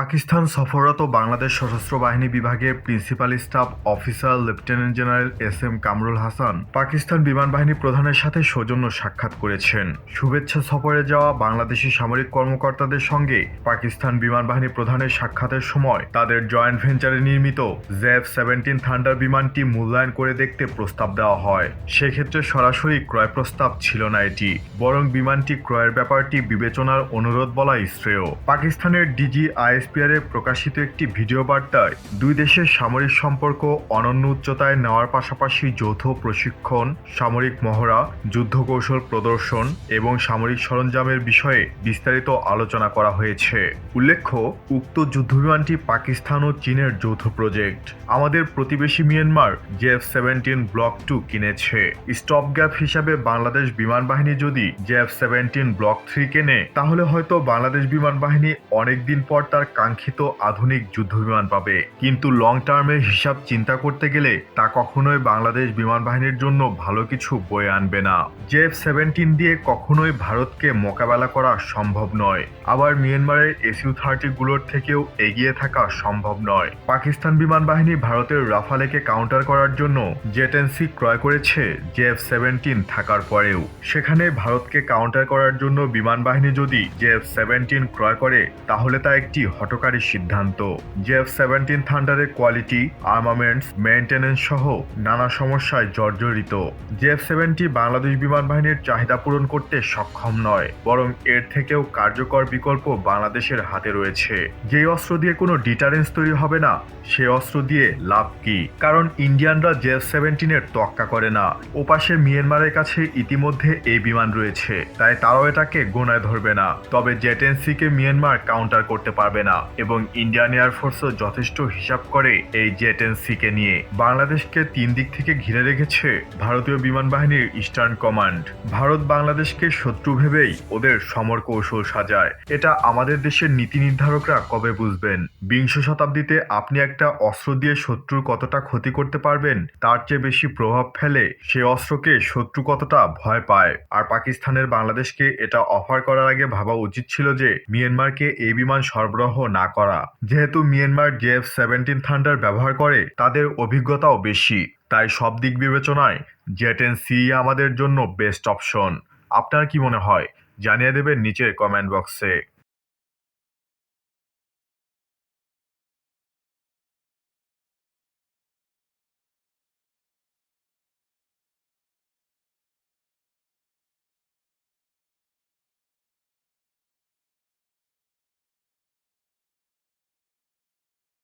পাকিস্তান সফররত বাংলাদেশ সশস্ত্র বাহিনী বিভাগের principal staff officer lieutenant general S M Kamrul Hasan Pakistan বিমান বাহিনী প্রধানের সাথে সৌজন্য সাক্ষাৎ করেছেন। শুভেচ্ছা সফরে যাওয়া বাংলাদেশি সামরিক কর্মকর্তাদের সঙ্গে পাকিস্তান বিমান বাহিনী প্রধানের সাক্ষাতের সময় তাদের জয়েন্ট ভেঞ্চারে নির্মিত জেফ সেভেন্টিন থান্ডার বিমানটি মূল্যায়ন করে দেখতে প্রস্তাব দেওয়া হয়। সেক্ষেত্রে সরাসরি ক্রয় প্রস্তাব ছিল না এটি, বরং বিমানটি ক্রয়ের ব্যাপারটি বিবেচনার অনুরোধ বলাই শ্রেয়। পাকিস্তানের ডিজি এ প্রকাশিত একটি ভিডিও বার্তায়, দুই দেশের সামরিক সম্পর্ক অনন্য উচ্চতায় নেওয়ার পাশাপাশি যৌথ প্রশিক্ষণ, সামরিক মহড়া যুদ্ধ কৌশল প্রদর্শন এবং সামরিক সরঞ্জামের বিষয়ে বিস্তারিত আলোচনা করা হয়েছে। উল্লেখ্য, উক্ত যুদ্ধবিমানটি পাকিস্তান ও চীনের যৌথ প্রজেক্ট। আমাদের প্রতিবেশী Myanmar JF seventeen block two কিনেছে। স্টপ গ্যাপ হিসাবে বাংলাদেশ বিমান বাহিনী যদি জেফ সেভেন্টিন ব্লক থ্রি কেনে, তাহলে হয়তো বাংলাদেশ বিমান বাহিনী অনেকদিন পর তার কাঙ্ক্ষিত আধুনিক যুদ্ধবিমান পাবে। কিন্তু লং টার্মের হিসাব চিন্তা করতে গেলে তা কখনোই বাংলাদেশ বিমান বাহিনীর জন্য ভালো কিছু বয়ে আনবে না। জেফ সেভেন্টিন দিয়ে কখনোই ভারতকে মোকাবেলা করা সম্ভব নয়। আবার মিয়ানমারের এসইউ থার্টি গুলোর থেকেও এগিয়ে থাকা সম্ভব নয়। পাকিস্তান বিমান বাহিনী ভারতের রাফালেকে কাউন্টার করার জন্য জেটেন্সি ক্রয় করেছে জেফ সেভেন্টিন থাকার পরেও। সেখানে ভারতকে কাউন্টার করার জন্য বিমান বাহিনী যদি জেফ সেভেন্টিন ক্রয় করে, তাহলে তা একটি হটকারী সিদ্ধান্ত। জেফ সেভেন্টিন থান্ডারের কোয়ালিটি, আর্মামেন্টস মেনটেন্যান্স সহ নানা সমস্যায় জর্জরিত। জেফ সেভেন্টি বাংলাদেশ বিমান বাহিনীর চাহিদা পূরণ করতে সক্ষম নয়, বরং এর থেকেও কার্যকর বিকল্প বাংলাদেশের হাতে রয়েছে। যেই অস্ত্র দিয়ে কোনো ডিটারেন্স তৈরি হবে না, সে অস্ত্র দিয়ে লাভ কি? কারণ ইন্ডিয়ানরা জেফ সেভেন্টিনের তোয়াক্কা করে না। ওপাশে মিয়ানমারের কাছে ইতিমধ্যে এই বিমান রয়েছে, তাই তারাও এটাকে গোনায় ধরবে না। তবে জেটেন্সিকে মিয়ানমার কাউন্টার করতে পারবে না। এবং ইন্ডিয়ান এয়ারফোর্সও যথেষ্ট হিসাব করে এই জেটেন্সিকে নিয়ে। বাংলাদেশকে তিন দিক থেকে ঘিরে রেখেছে ভারতীয় বিমান বাহিনীর ইস্টার্ন কমান্ড। ভারত বাংলাদেশকে শত্রু ভেবেই ওদের সমর কৌশল সাজায়। এটা আমাদের দেশের নীতি নির্ধারকরা কবে বুঝবেন? বিংশ শতাব্দীতে আপনি একটা অস্ত্র দিয়ে শত্রুর কতটা ক্ষতি করতে পারবেন, তার চেয়ে বেশি প্রভাব ফেলে সে অস্ত্রকে শত্রু কতটা ভয় পায়। আর পাকিস্তানের বাংলাদেশকে এটা অফার করার আগে ভাবা উচিত ছিল যে, মিয়ানমারকে এই বিমান সরবরাহ না করা। যেহেতু মিয়ানমার জেএফ সেভেন্টিন থান্ডার ব্যবহার করে, তাদের অভিজ্ঞতাও বেশি। তাই সব দিক বিবেচনায় জেট এন সি আমাদের জন্য বেস্ট অপশন। আপনার কি মনে হয়? জানিয়ে দেবেন নিচের কমেন্ট বক্সে।